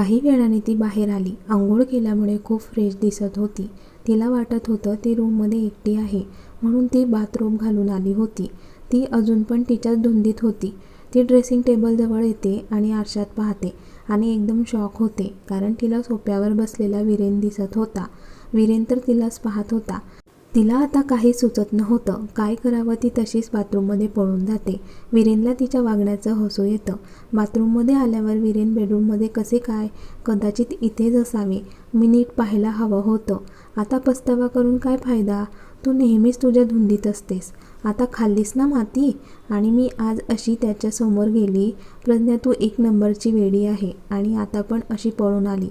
काही वेळाने ती बाहेर आली. आंघोळ केल्यामुळे खूप फ्रेश दिसत होती. तिला वाटत होतं ती रूममध्ये एकटी आहे म्हणून ती बाथरूम घालून आली होती. ती अजून पण तिच्याच धुंदीत होती. ती ड्रेसिंग टेबलजवळ येते आणि आरशात पाहते आणि एकदम शॉक होते कारण तिला सोप्यावर बसलेला विरेन दिसत होता. विरेन तर तिलाच पाहत होता. तिला आता काही सुचत नव्हतं. काय करावं ती तशीच बाथरूममध्ये पळून जाते. विरेनला तिच्या वागण्याचं हसू येतं. बाथरूममध्ये आल्यावर विरेन बेडरूममध्ये कसे काय? कदाचित इथेच असावे. मी नीट पाहायला हवं होतं. आता पस्तावा करून काय फायदा? तू नेहमीच तुझ्या धुंदीत असतेस. आता खाल्लीस ना माती? आणि मी आज अशी त्याच्यासमोर गेली. प्रज्ञा तू एक नंबरची वेडी आहे. आणि आता पण अशी पळून आली.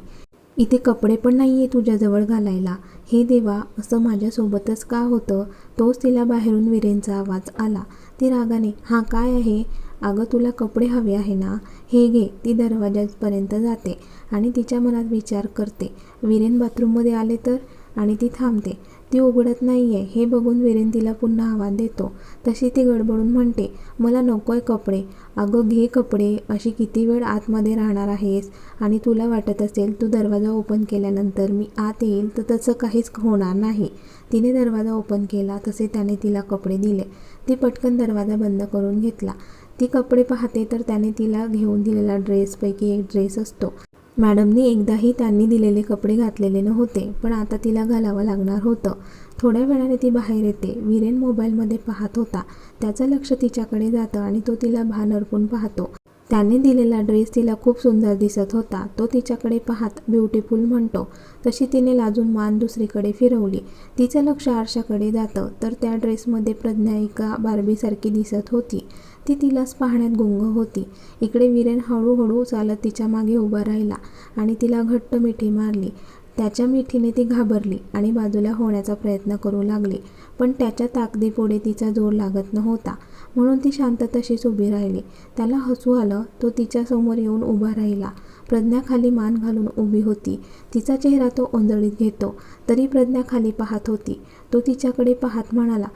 इथे कपडे पण नाही आहे तुझ्याजवळ घालायला. हे देवा असं माझ्यासोबतच का होतं? तोच तिला बाहेरून विरेनचा आवाज आला. ती रागाने हा काय आहे? अगं तुला कपडे हवे आहे ना? हे घे. ती दरवाजापर्यंत जाते आणि तिच्या मनात विचार करते. विरेन बाथरूममध्ये आले तर? आणि ती थांबते. ती उघडत नाही आहे हे बघून विरेन तिला पुन्हा आवाज देतो. तशी ती गडबडून म्हणते मला नको आहे कपडे. अगं घे कपडे. अशी किती वेळ आतमध्ये राहणार आहेस? आणि तुला वाटत असेल तू दरवाजा ओपन केल्यानंतर मी आत येईल तर तसं काहीच होणार नाही. तिने दरवाजा ओपन केला तसे त्याने तिला कपडे दिले. ती पटकन दरवाजा बंद करून घेतला. ती कपडे पाहते तर त्याने तिला घेऊन दिलेला ड्रेसपैकी एक ड्रेस असतो. मॅडमनी एकदाही त्यांनी दिलेले कपडे घातलेले नव्हते पण आता तिला घालावं लागणार होतं. थोड्या वेळाने ती बाहेर येते. विरेन मोबाईलमध्ये पाहत होता. त्याचं लक्ष तिच्याकडे जातं आणि तो तिला भान अर्पून पाहतो. त्याने दिलेला ड्रेस तिला खूप सुंदर दिसत होता. तो तिच्याकडे पाहत ब्युटिफुल म्हणतो. तशी तिने लाजून मान दुसरीकडे फिरवली. तिचं लक्ष आरशाकडे जातं. तर त्या ड्रेसमध्ये प्रज्ञा एका बार्बीसारखी दिसत होती. ती तिलाच पाहण्यात गुंग होती. इकडे विरेन हळूहळू चालत तिच्यामागे उभा राहिला आणि तिला घट्ट मिठी मारली. त्याच्या मिठीने ती घाबरली आणि बाजूला होण्याचा प्रयत्न करू लागली. पण त्याच्या ताकदीपुढे तिचा जोर लागत नव्हता. म्हणून ती शांत तशीच उभी राहिली. त्याला हसू आलं तो तिच्या समोर येऊन उभा राहिला. प्रज्ञा खाली मान घालून उभी होती. तिचा चेहरा तो ओंजळीत घेतो. तरी प्रज्ञा खाली पाहत होती. तो तिच्याकडे पाहत म्हणाला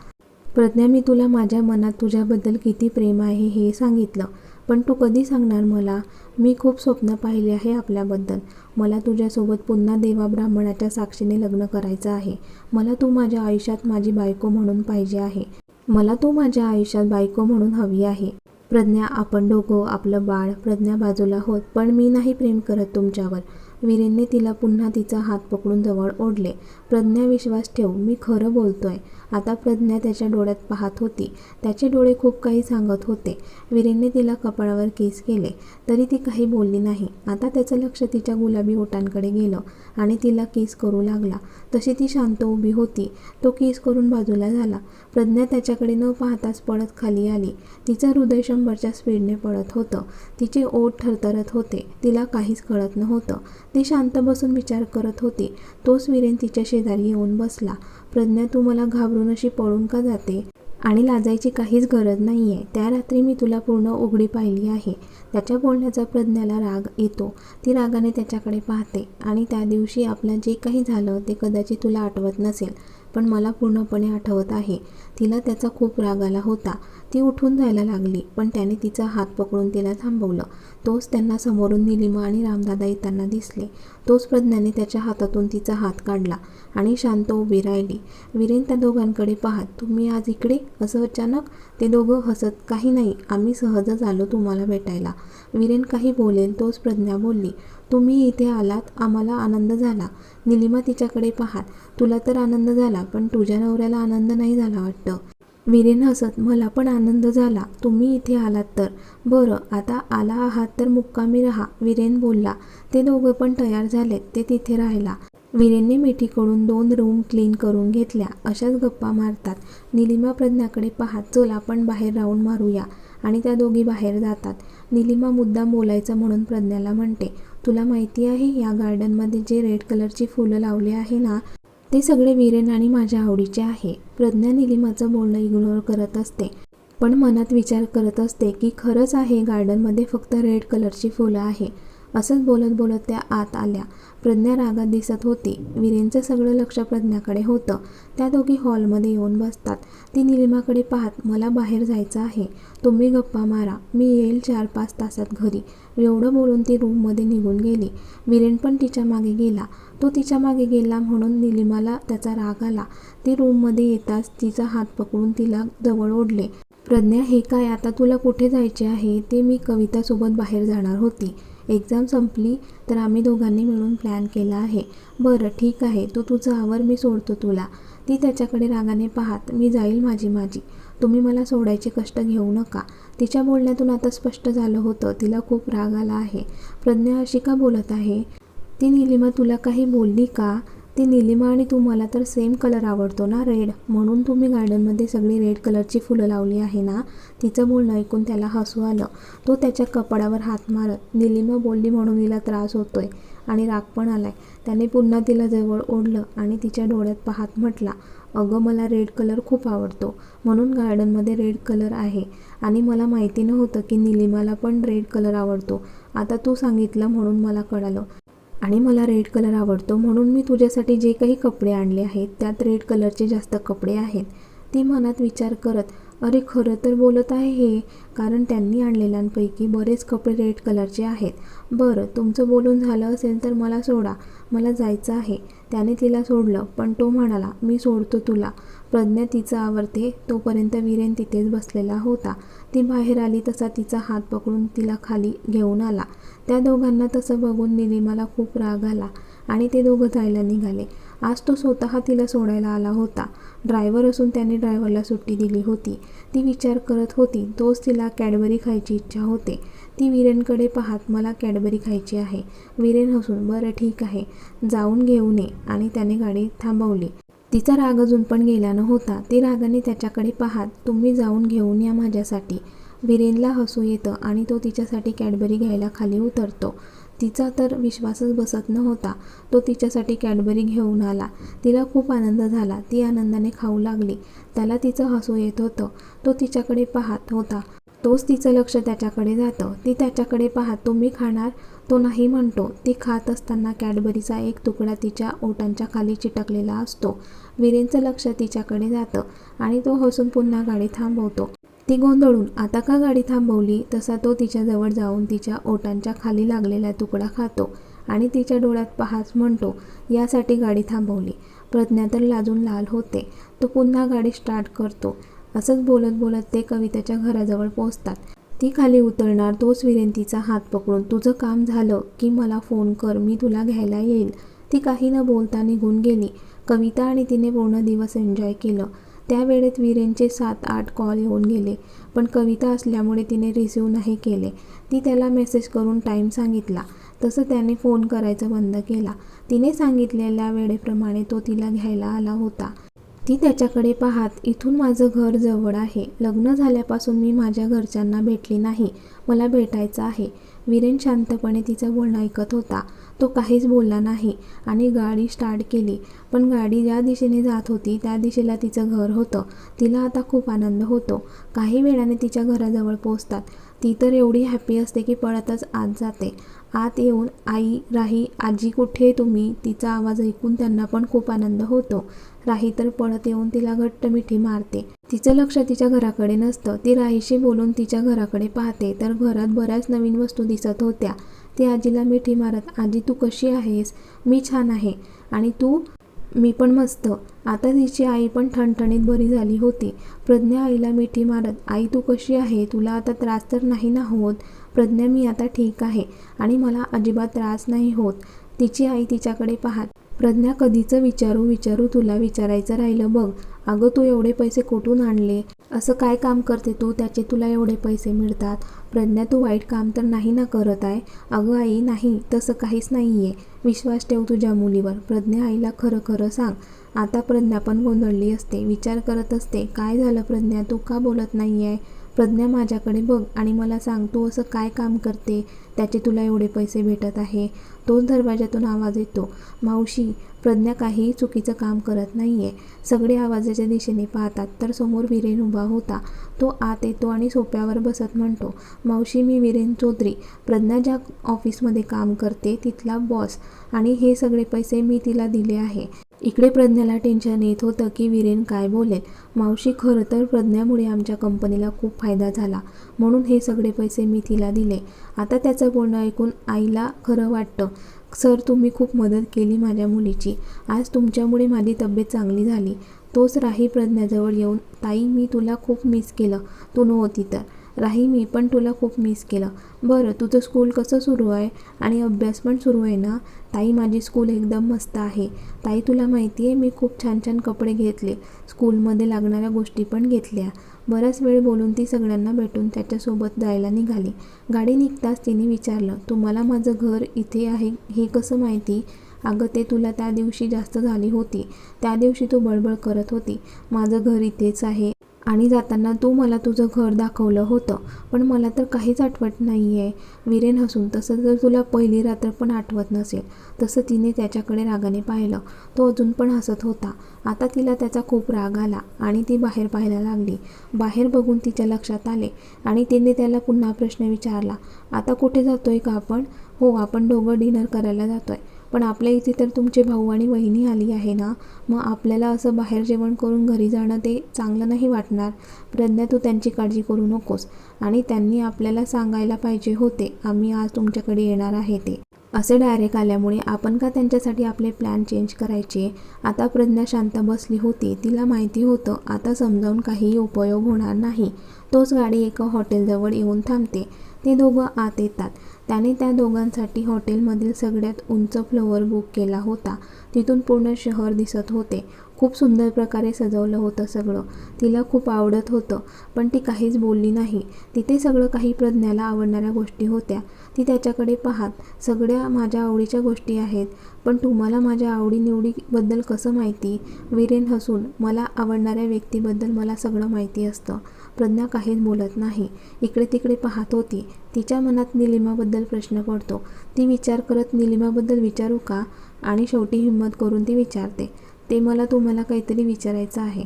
प्रज्ञा मी तुला माझ्या मनात तुझ्याबद्दल किती प्रेम आहे हे सांगितलं. पण तू कधी सांगणार मला? मी खूप स्वप्न पाहिले आहे आपल्याबद्दल. मला तुझ्यासोबत पुन्हा देवा ब्राह्मणाच्या साक्षीने लग्न करायचं आहे. मला तू माझ्या आयुष्यात माझी बायको म्हणून पाहिजे आहे. मला तू माझ्या आयुष्यात बायको म्हणून हवी आहे. प्रज्ञा आपण दोघं आपलं बाळ प्रज्ञा बाजूला होत पण मी नाही प्रेम करत तुमच्यावर. वीरेंनी तिला पुन्हा तिचा हात पकडून जवळ ओढले. प्रज्ञा विश्वास ठेव मी खरं बोलतोय. आता प्रज्ञा त्याच्या डोळ्यात पाहत होती. त्याचे डोळे खूप काही सांगत होते. विरेनने तिला कपाळावर केस केले. तरी ती काही बोलली नाही. आता त्याचं लक्ष तिच्या गुलाबी ओटांकडे गेलं आणि तिला केस करू लागला. तशी ती शांत उभी होती. तो केस करून बाजूला झाला. प्रज्ञा त्याच्याकडे न पाहताच पळत खाली आली. तिचं हृदय शंभरच्या स्पीडने पळत होतं. तिचे ओठ थरथरत होते. तिला काहीच कळत नव्हतं. ती शांत बसून विचार करत होती. तोच विरेन तिच्या शेजारी येऊन बसला. प्रज्ञा तू मला घाबरून अशी पळून का जाते? आणि लाजायची काहीच गरज नाही आहे त्या रात्री मी तुला पूर्ण उघडी पाहिली आहे. त्याच्या बोलण्याचा प्रज्ञाला राग येतो. ती रागाने त्याच्याकडे पाहते. आणि त्या दिवशी आपलं जे काही झालं ते कदाचित तुला आठवत नसेल. पण मला पूर्णपणे आठवत आहे. तिला त्याचा खूप राग आला होता. ती उठून जायला लागली पण त्याने तिचा हात पकडून तिला थांबवलं. तोच त्यांना समोरून निलिमा आणि रामदादा येताना दिसले. तोच प्रज्ञाने त्याच्या हातातून तिचा हात काढला आणि शांत उभी राहिली. विरेन त्या दोघांकडे पाहत तुम्ही आज इकडे? असं अचानक? ते दोघं हसत काही नाही आम्ही सहजच आलो तुम्हाला भेटायला. विरेन काही बोलेल तोच प्रज्ञा बोलली तुम्ही इथे आलात आम्हाला आनंद झाला. निलिमा तिच्याकडे पाहात तुला तर आनंद झाला पण तुझ्या नवऱ्याला आनंद नाही झाला वाटतं. विरेन हसत मला पण आनंद झाला तुम्ही इथे आलात तर. बरं आता आला आहात तर मुक्कामी राहा विरेन बोलला. ते दोघं पण तयार झालेत ते तिथे राहिला. वीरेनने मिठीकडून दोन रूम क्लीन करून घेतल्या. अशाच गप्पा मारतात. निलिमा प्रज्ञाकडे पाहत चल आपण बाहेर राऊंड मारूया. आणि त्या दोघी बाहेर जातात. निलिमा मुद्दाम बोलायचं म्हणून प्रज्ञाला म्हणते तुला माहिती आहे या गार्डनमध्ये जे रेड कलरची फुलं लावली आहे ना ते सगळे विरेन आणि माझ्या आवडीचे आहे. प्रज्ञा निलिमाचं बोलणं इग्नोर करत असते. पण मनात विचार करत असते की खरंच आहे गार्डनमध्ये फक्त रेड कलरची फुलं आहे. असंच बोलत बोलत त्या आत आल्या. प्रज्ञा रागात दिसत होती. वीरेंचं सगळं लक्ष प्रज्ञाकडे होतं. त्या दोघी हॉलमध्ये येऊन बसतात. ती निलिमाकडे पाहत मला बाहेर जायचं आहे. तुम्ही गप्पा मारा. मी येईल चार पाच तासात घरी. एवढं बोलून ती रूममध्ये निघून गेली. वीरेन पण तिच्यामागे गेला. तो तिच्यामागे गेला म्हणून निलिमाला त्याचा राग आला. ती रूममध्ये येताच तिचा हात पकडून तिला जवळ ओढले. प्रज्ञा हे काय? आता तुला कुठे जायचे आहे? ते मी कवितासोबत बाहेर जाणार होती. एक्झाम संपली तर आम्ही दोघांनी मिळून प्लॅन केला आहे. बरं ठीक आहे. तो तुझं आवर मी सोडतो तुला. ती त्याच्याकडे रागाने पाहत मी जाईल माझी माझी. तुम्ही मला सोडायचे कष्ट घेऊ नका. तिच्या बोलण्यातून आता स्पष्ट झालं होतं. तिला खूप राग आला आहे. प्रज्ञा अशी का बोलत आहे? ती निलिमा तुला काही बोलली का? ती निलिमा आणि तुम्हाला तर सेम कलर आवडतो ना रेड म्हणून तुम्ही गार्डनमध्ये सगळी रेड कलरची फुलं लावली आहे ना तिचं बोलणं ऐकून त्याला हसू आलं. तो त्याच्या कपड्यावर हात मारत निलिमा बोलली म्हणून तिला त्रास होतोय आणि राग पण आलाय. त्याने पुन्हा तिला जवळ ओढलं आणि तिच्या डोळ्यात पाहत म्हटला अगं मला रेड कलर खूप आवडतो. म्हणून गार्डनमध्ये रेड कलर आहे. आणि मला माहिती नव्हतं की निलिमाला पण रेड कलर आवडतो. आता तू सांगितलं म्हणून मला कळालं. आणि मला रेड कलर आवडतो म्हणून मी तुझ्यासाठी जे काही कपडे आणले आहेत त्यात रेड कलरचे जास्त कपडे आहेत ती मनात विचार करत अरे खरं तर बोलत आहे हे कारण त्यांनी आणलेल्यांपैकी बरेच कपडे रेड कलरचे आहेत. बरं तुमचं बोलून झालं असेल तर मला सोडा. मला जायचं आहे. त्याने तिला सोडलं पण तो म्हणाला मी सोडतो तुला. प्रज्ञा तिचं आवडते तोपर्यंत वीरेन तिथेच बसलेला होता. ती बाहेर आली तसा तिचा हात पकडून तिला खाली घेऊन आला. त्या दोघांना तसं बघून निलिमाला खूप राग आला आणि ते दोघं जायला निघाले. आज तो स्वतः तिला सोडायला आला होता. ड्रायव्हर असून त्याने ड्रायव्हरला सुट्टी दिली होती. ती विचार करत होती तोच तिला कॅडबरी खायची इच्छा होते. ती वीरेनकडे पाहत मला कॅडबरी खायची आहे वीरेन हसून बरं ठीक आहे. जाऊन घेऊन ये आणि त्याने गाडी थांबवली. तिचा राग अजून पण गेला नव्हता. ती रागाने त्याच्याकडे पाहात तुम्ही जाऊन घेऊन या माझ्यासाठी. वीरेनला हसू येतं आणि तो तिच्यासाठी कॅडबरी घ्यायला खाली उतरतो. तिचा तर विश्वासच बसत नव्हता. तो तिच्यासाठी कॅडबरी घेऊन आला. तिला खूप आनंद झाला. ती आनंदाने खाऊ लागली. त्याला तिचं हसू येत होतं. तो तिच्याकडे पाहत होता. तोच तिचं लक्ष त्याच्याकडे जातं. ती त्याच्याकडे पाहत तो मी खाणार? तो नाही म्हणतो. ती खात असताना कॅडबरीचा एक तुकडा तिच्या ओटांच्या खाली चिटकलेला असतो. वीरेंचं लक्ष तिच्याकडे जातं आणि तो हसून पुन्हा गाडी थांबवतो. ती गोंधळून आता का गाडी थांबवली? तसा तो तिच्याजवळ जाऊन तिच्या ओटांच्या खाली लागलेला तुकडा खातो आणि तिच्या डोळ्यात पाहाच म्हणतो यासाठी गाडी थांबवली. प्रज्ञा तर लाजून लाल होते. तो पुन्हा गाडी स्टार्ट करतो. असंच बोलत बोलत ते कविताच्या घराजवळ पोहोचतात. ती खाली उतरणार तोच विनंतीचा हात पकडून तुझं काम झालं की मला फोन कर मी तुला घ्यायला येईल. ती काही न बोलता निघून गेली. कविता आणि तिने पूर्ण दिवस एन्जॉय केलं. त्या वेळेत वीरेनचे सात आठ कॉल येऊन गेले पण कविता असल्यामुळे तिने रिसिव्ह नाही केले. ती त्याला मेसेज करून टाईम सांगितला. तसं त्याने फोन करायचं बंद केला. तिने सांगितलेल्या वेळेप्रमाणे तो तिला घ्यायला आला होता. ती त्याच्याकडे पाहत इथून माझं घर जवळ आहे. लग्न झाल्यापासून मी माझ्या घरच्यांना भेटली नाही. मला भेटायचं आहे. वीरेन शांतपणे तिचं बोलणं ऐकत होता. तो काहीच बोलला नाही आणि गाडी स्टार्ट केली. पण गाडी ज्या दिशेने जात होती त्या दिशेला तिचं घर होतं. तिला आता खूप आनंद होतो. काही वेळाने तिच्या घराजवळ पोचतात ती तर एवढी हॅपी असते की पळतच आत जाते. आत येऊन आई राही आजी कुठे तुम्ही? तिचा आवाज ऐकून त्यांना पण खूप आनंद होतो. राही तर पळत येऊन तिला घट्ट मिठी मारते. तिचं लक्ष तिच्या घराकडे नसतं. ती राहीशी बोलून तिच्या घराकडे पाहते. तर घरात बऱ्याच नवीन वस्तू दिसत होत्या. ती आजीला मिठी मारत आजी तू कशी आहेस? मी छान आहे. आणि तू? मी पण मस्त. आता तिची आई पण ठणठणीत बरी झाली होती. प्रज्ञा आईला मिठी मारत आई तू कशी आहे? तुला आता त्रास तर नाही ना होत? प्रज्ञा मी आता ठीक आहे आणि मला अजिबात त्रास नाही होत. तिची आई तिच्याकडे पाहत प्रज्ञा कधीचं विचारू विचारू तुला विचारायचं राहिलं बघ. अगं तू एवढे पैसे कुठून आणले? असं काय काम करते तू? त्याचे तुला एवढे पैसे मिळतात. प्रज्ञा तू वाईट काम तर नाही ना करत आहे? अगं आई नाही. तसं काहीच नाही आहे विश्वास ठेव तुझ्या मुलीवर. प्रज्ञा आईला खरं खरं सांग. आता प्रज्ञा पण गोंधळली असते. विचार करत असते. काय झालं प्रज्ञा? तू का बोलत नाही आहे प्रज्ञा माझ्याकडे बघ आणि मला सांग तू असं काय काम करते? त्याचे तुला एवढे पैसे भेटत आहे. तोच दरवाजातून आवाज येतो. मावशी प्रज्ञा काहीही चुकीचं काम करत नाही आहे सगळे आवाजाच्या दिशेने पाहतात तर समोर विरेन उभा होता. तो आत येतो आणि सोप्यावर बसत म्हणतो मावशी मी विरेन चौधरी. प्रज्ञा ज्या ऑफिसमध्ये काम करते तिथला बॉस आणि हे सगळे पैसे मी तिला दिले आहे. इकडे प्रज्ञाला टेन्शन येत होतं की विरेन काय बोलेल. मावशी खरं तर प्रज्ञामुळे आमच्या कंपनीला खूप फायदा झाला. म्हणून हे सगळे पैसे मी तिला दिले. आता त्याचं बोलणं ऐकून आईला खरं वाटतं. सर तुम्ही खूप मदत केली माझ्या मुलीची. आज तुमच्यामुळे माझी तब्येत चांगली झाली. तोच राही प्रज्ञाजवळ येऊन ताई मी तुला खूप मिस केलं. तू नव्हती तर. राही मी पण तुला खूप मिस केलं. बरं तुझं स्कूल कसं सुरू आहे? आणि अभ्यास पण सुरू आहे ना? ताई माझी स्कूल एकदम मस्त आहे. ताई तुला माहिती आहे मी खूप छान छान कपडे घेतले. स्कूलमध्ये लागणाऱ्या गोष्टी पण घेतल्या. बराच वेळ बोलून ती सगळ्यांना भेटून त्याच्यासोबत जायला निघाली. गाडी निघताच तिने विचारलं तुम्हाला माझं घर इथे आहे हे कसं माहिती? अगं ते तुला त्या दिवशी जास्त झाली होती. त्या दिवशी तू बडबड करत होती. माझं घर इथेच आहे. आणि जाताना तू मला तुझं घर दाखवलं होतं. पण मला तर काहीच आठवत नाही आहे विरेन हसून तसं जर तुला पहिली रात्र पण आठवत नसेल. तसं तिने त्याच्याकडे रागाने पाहिलं. तो अजून पण हसत होता. आता तिला त्याचा खूप राग आला आणि ती बाहेर पाहायला लागली. बाहेर बघून तिच्या लक्षात आले आणि तिने त्याला पुन्हा प्रश्न विचारला आता कुठे जातोय का आपण? हो आपण दोघं डिनर करायला जातोय. पण आपल्या इथे तर तुमचे भाऊ आणि वहिनी आली आहे ना मग आपल्याला असं बाहेर जेवण करून घरी जाणं ते चांगलं नाही वाटणार. प्रज्ञा तू त्यांची काळजी करू नकोस. आणि त्यांनी आपल्याला सांगायला पाहिजे होते आम्ही आज तुमच्याकडे येणार आहे ते. असे डायरेक्ट आल्यामुळे आपण का त्यांच्यासाठी आपले प्लॅन चेंज करायचे? आता प्रज्ञा शांत बसली होती. तिला माहिती होतं आता समजावून काहीही उपयोग होणार नाही. तोच गाडी एका हॉटेलजवळ येऊन थांबते. ते दोघं आत येतात. त्याने त्या दोघांसाठी हॉटेलमधील सगळ्यात उंच फ्लोअर बुक केला होता. तिथून पूर्ण शहर दिसत होते. खूप सुंदर प्रकारे सजवलं होतं सगळं. तिला खूप आवडत होतं पण ती काहीच बोलली नाही. तिथे सगळं काही प्रज्ञाला आवडणाऱ्या गोष्टी होत्या. ती त्याच्याकडे पाहत सगळ्या माझ्या आवडीच्या गोष्टी आहेत पण तुम्हाला माझ्या आवडीनिवडीबद्दल कसं माहिती? विरेन हसून मला आवडणाऱ्या व्यक्तीबद्दल मला सगळं माहिती असतं. प्रज्ञा काहीच बोलत नाही. इकडे तिकडे पाहत होती. तिच्या मनात निलिमाबद्दल प्रश्न पडतो. ती विचार करत निलिमाबद्दल विचारू का? आणि शेवटी हिंमत करून ती विचारते. ते मला तुम्हाला काहीतरी विचारायचं आहे.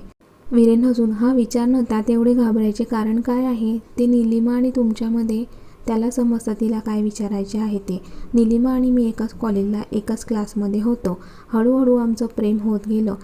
विरेन हसून हा विचार न त्यात एवढे घाबरायचे कारण काय आहे? ते निलिमा आणि तुमच्यामध्ये त्याला समजतं तिला काय विचारायचे आहे ते. निलिमा आणि मी एकाच कॉलेजला एकाच क्लासमध्ये होतो. हळूहळू आमचं प्रेम होत गेलं.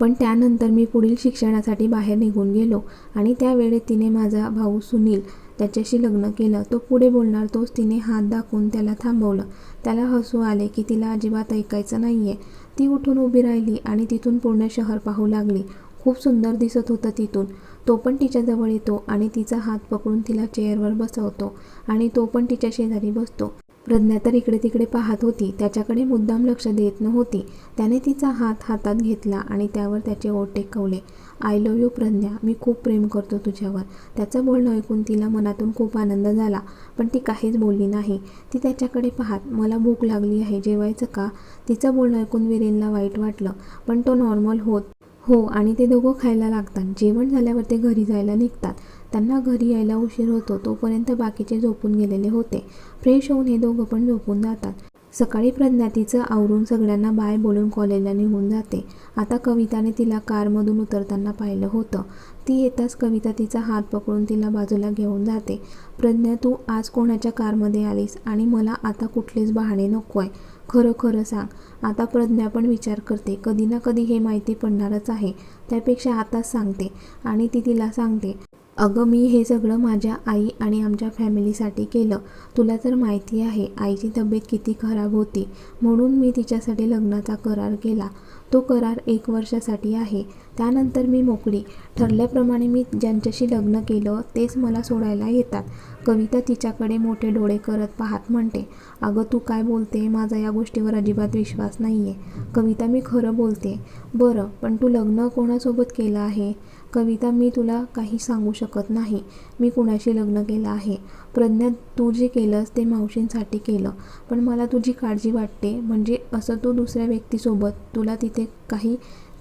पण त्यानंतर मी पुढील शिक्षणासाठी बाहेर निघून गेलो आणि त्यावेळेत तिने माझा भाऊ सुनील त्याच्याशी लग्न केलं. तो पुढे बोलणार तोच तिने हात दाखवून त्याला थांबवलं. त्याला हसू आले की तिला अजिबात ऐकायचं नाही आहे ती उठून उभी राहिली आणि तिथून पूर्ण शहर पाहू लागली. खूप सुंदर दिसत होतं तिथून. तो पण तिच्याजवळ येतो आणि तिचा हात पकडून तिला चेअरवर बसवतो आणि तो पण तिच्या शेजारी बसतो. प्रज्ञा तर इकडे तिकडे पाहत होती. त्याच्याकडे मुद्दाम लक्ष देत नव्हती. त्याने तिचा हात हातात घेतला आणि त्यावर त्याचे ओठ टेकवले. I love you Pragya. मी खूप प्रेम करतो तुझ्यावर. त्याचं बोलणं ऐकून तिला मनातून खूप आनंद झाला. पण ती काहीच बोलली नाही. ती त्याच्याकडे पाहत मला भूक लागली आहे. जेवायचं का? तिचं बोलणं ऐकून विरेनला वाईट वाटलं. पण तो नॉर्मल होत हो आणि ते दोघं खायला लागतात. जेवण झाल्यावर ते घरी जायला निघतात. त्यांना घरी यायला उशीर होतो तोपर्यंत बाकीचे झोपून गेलेले होते. फ्रेश होऊन हे दोघं पण झोपून जातात. सकाळी प्रज्ञा तिचं आवरून सगळ्यांना बाय बोलून कॉलेजला निघून जाते. आता कविताने तिला कारमधून उतरताना पाहिलं होतं. ती येताच कविता तिचा हात पकडून तिला बाजूला घेऊन जाते. प्रज्ञा तू आज कोणाच्या कारमध्ये आलीस आणि मला आता कुठलेच बहाणे नको आहे खरं खरं सांग. आता प्रज्ञा पण विचार करते. कधी ना कधी हे माहिती पडणारच आहे. त्यापेक्षा आताच सांगते. आणि ती तिला सांगते अगं मी हे सगळं माझ्या आई आणि आमच्या फॅमिलीसाठी केलं. तुला तर माहिती आहे आईची तब्येत किती खराब होती. म्हणून मी तिच्यासाठी लग्नाचा करार केला. तो करार एक वर्षासाठी आहे. त्यानंतर मी मोकळी. ठरल्याप्रमाणे मी ज्यांच्याशी लग्न केलं तेच मला सोडायला येतात. कविता तिच्याकडे मोठे डोळे करत पाहत म्हणते अगं तू काय बोलते? माझा या गोष्टीवर अजिबात विश्वास नाही आहे कविता मी खरं बोलते बरं पण तू लग्न कोणासोबत केलं आहे? कविता मी तुला काही सांगू शकत नाही. मी कुणाशी लग्न केलं आहे? प्रज्ञा तू जे केलंस ते मावशींसाठी केलं. पण मला तुझी काळजी वाटते. म्हणजे असं तू दुसऱ्या व्यक्तीसोबत तुला तिथे काही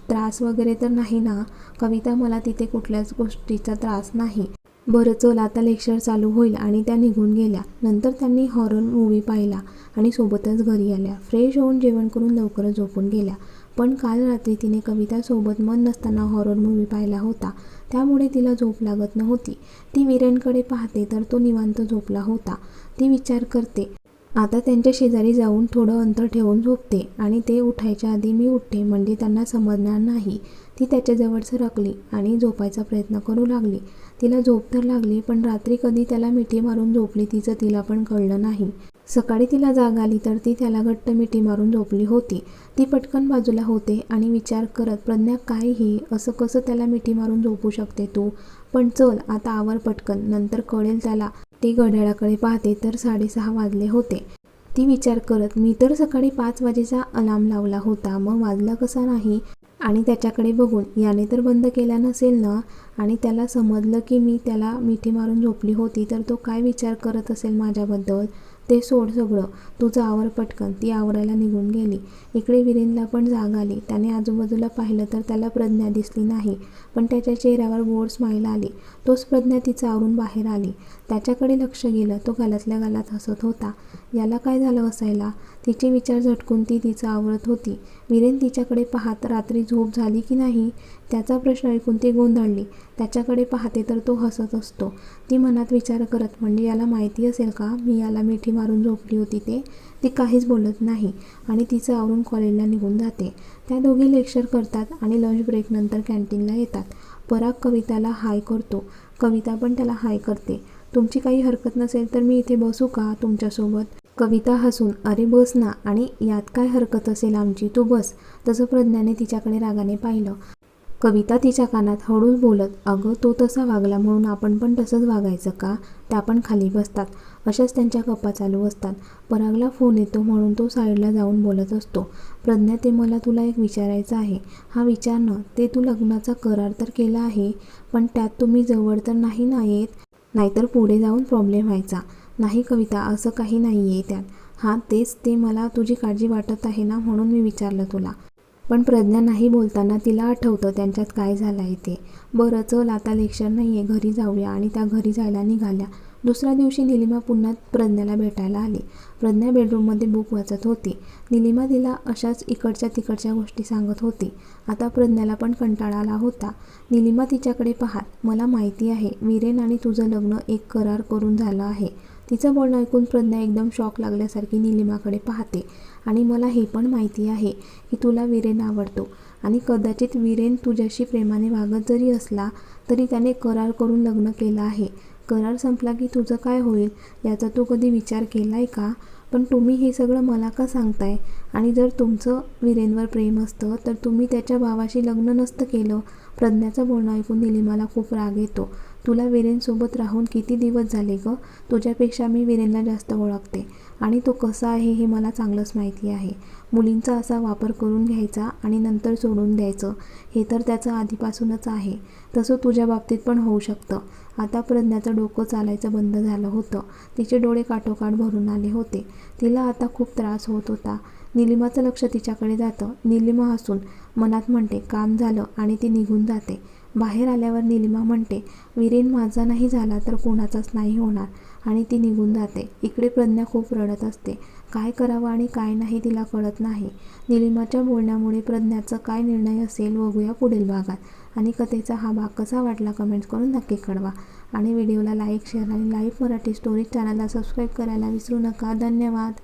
त्रास वगैरे तर नाही ना? कविता मला तिथे कुठल्याच गोष्टीचा त्रास नाही. बरं चल आता लेक्चर चालू होईल आणि त्या निघून गेल्या. नंतर त्यांनी हॉरर मूवी पाहिला आणि सोबतच घरी आल्या. फ्रेश होऊन जेवण करून लवकरच झोपून गेल्या. पण काल रात्री तिने कवितासोबत मन नसताना हॉरर मूवी पाहिला होता. त्यामुळे तिला झोप लागत नव्हती. ती वीरेनकडे पाहते तर तो निवांत झोपला होता. ती विचार करते आता त्यांच्या शेजारी जाऊन थोडं अंतर ठेवून झोपते आणि ते उठायच्या आधी मी उठते म्हणजे त्यांना समजणार नाही. ती त्याच्याजवळ सरकली आणि झोपायचा प्रयत्न करू लागली. तिला झोप तर लागली पण रात्री कधी त्याला मिठी मारून झोपली तिचं तिला पण कळलं नाही. सकाळी तिला जाग आली तर ती त्याला घट्ट मिठी मारून झोपली होती. ती पटकन बाजूला होते आणि विचार करत प्रज्ञा काय ही? असं कसं त्याला मिठी मारून झोपू शकते तू? पण चल आता आवर पटकन. नंतर कळेल त्याला ती घड्याळाकडे पाहते तर साडेसहा वाजले होते. ती विचार करत मी तर सकाळी पाच वाजेचा अलार्म लावला होता. मग वाजला कसा नाही? आणि त्याच्याकडे बघून याने तर बंद केला नसेल ना? आणि त्याला समजलं की मी त्याला मिठी मारून झोपली होती तर तो काय विचार करत असेल माझ्याबद्दल? ते सोड सगळं. तुझं आवर पटकन. ती आवरायला निघून गेली. इकडे विरेनला पण जाग आली. त्याने आजूबाजूला पाहिलं तर त्याला प्रज्ञा दिसली नाही. पण त्याच्या चेहऱ्यावर गोड स्माईल आली. तोच प्रज्ञा तिचं आवरून बाहेर आली. त्याच्याकडे लक्ष गेलं. तो गालातल्या गालात हसत होता. याला काय झालं असायला? तिचे विचार झटकून ती तिचं आवरत होती. विरेन तिच्याकडे पाहत रात्री झोप झाली की नाही? त्याचा प्रश्न ऐकून ती गोंधळली. त्याच्याकडे पाहते तर तो हसत असतो. ती मनात विचार करत म्हणजे याला माहिती असेल का? मी याला मिठी मारून झोपली होती ते. ती काहीच बोलत नाही आणि तिचं आवरून कॉलेजला निघून जाते. त्या दोघी लेक्चर करतात आणि लंच ब्रेकनंतर कॅन्टीनला येतात. पराग कविताला हाय करतो. कविता पण त्याला हाय करते. तुमची काही हरकत नसेल तर मी इथे बसू का तुमच्यासोबत? कविता हसून अरे बस ना आणि यात काय हरकत असेल आमची? तू बस. तसं प्रज्ञाने तिच्याकडे रागाने पाहिलं. कविता तिच्या कानात हळूच बोलत अगं तो तसा वागला म्हणून आपण पण तसंच वागायचं का? त्या पण खाली बसतात. अशाच त्यांच्या गप्पा चालू असतात. परागला फोन येतो म्हणून तो साईडला जाऊन बोलत असतो. प्रज्ञा ते मला तुला एक विचारायचं आहे. हा विचार न ते तू लग्नाचा करार तर केला आहे पण त्यात तुम्ही जवळ तर नाही ना येत? नाहीतर पुढे जाऊन प्रॉब्लेम व्हायचा. नाही कविता असं काही नाही आहे त्यात. हां तेच ते मला तुझी काळजी वाटत आहे ना म्हणून मी विचारलं तुला. पण प्रज्ञा नाही बोलताना तिला आठवतं त्यांच्यात काय झालं आहे ते. बरं चल आता लेक्चर नाही आहे घरी जाऊया. आणि त्या घरी जायला निघाल्या. दुसऱ्या दिवशी निलिमा पुन्हा प्रज्ञाला भेटायला आली. प्रज्ञा बेडरूममध्ये बुक वाचत होती. निलिमा तिला अशाच इकडच्या तिकडच्या गोष्टी सांगत होती. आता प्रज्ञाला पण कंटाळा आला होता. निलिमा तिच्याकडे पाहात मला माहिती आहे वीरेन आणि तुझं लग्न एक करार करून झालं आहे. तिचं बोलणं ऐकून प्रज्ञा एकदम शॉक लागल्यासारखी निलिमाकडे पाहते. आणि मला हे पण माहिती आहे की तुला वीरेन आवडतो. आणि कदाचित वीरेन तुझ्याशी प्रेमाने वागत जरी असला तरी त्याने करार करून लग्न केलं आहे. करार संपला की तुझं काय होईल याचा तू कधी विचार केला आहे का? पण तुम्ही हे सगळं मला का सांगताय? आणि जर तुमचं वीरेनवर प्रेम असतं तर तुम्ही त्याच्या भावाशी लग्न नसतं केलं. प्रज्ञाचं बोलणं ऐकून निलिमाला खूप राग येतो. तुला वीरेनसोबत राहून किती दिवस झाले गं? तुझ्यापेक्षा मी वीरेनला जास्त ओळखते. आणि तो कसा आहे हे मला चांगलंच माहिती आहे. मुलींचा असा वापर करून घ्यायचा आणि नंतर सोडून द्यायचं हे तर त्याचं आधीपासूनच आहे. तसं तुझ्या बाबतीत पण होऊ शकतं. आता प्रज्ञाचं डोकं चालायचं बंद झालं होतं. तिचे डोळे काठोकाठ भरून आले होते. तिला आता खूप त्रास होत होता. निलिमाचं लक्ष तिच्याकडे जातं. निलिमा हसून मनात म्हणते काम झालं आणि ती निघून जाते. बाहेर आल्यावर निलिमा म्हणते विरेन माझा नाही झाला तर कोणाचाच नाही होणार. आणि ती निघून जाते. इकडे प्रज्ञा खूप रडत असते. काय करावं आणि काय नाही तिला कळत नाही. निलिमाच्या बोलण्यामुळे प्रज्ञाचं काय निर्णय असेल बघूया पुढील भागात. आणि कथेचा हा भाग कसा वाटला कमेंट्स करून नक्की कळवा. आणि व्हिडिओला लाईक शेअर आणि लाईव्ह मराठी स्टोरी चॅनलला सबस्क्राईब करायला विसरू नका. धन्यवाद.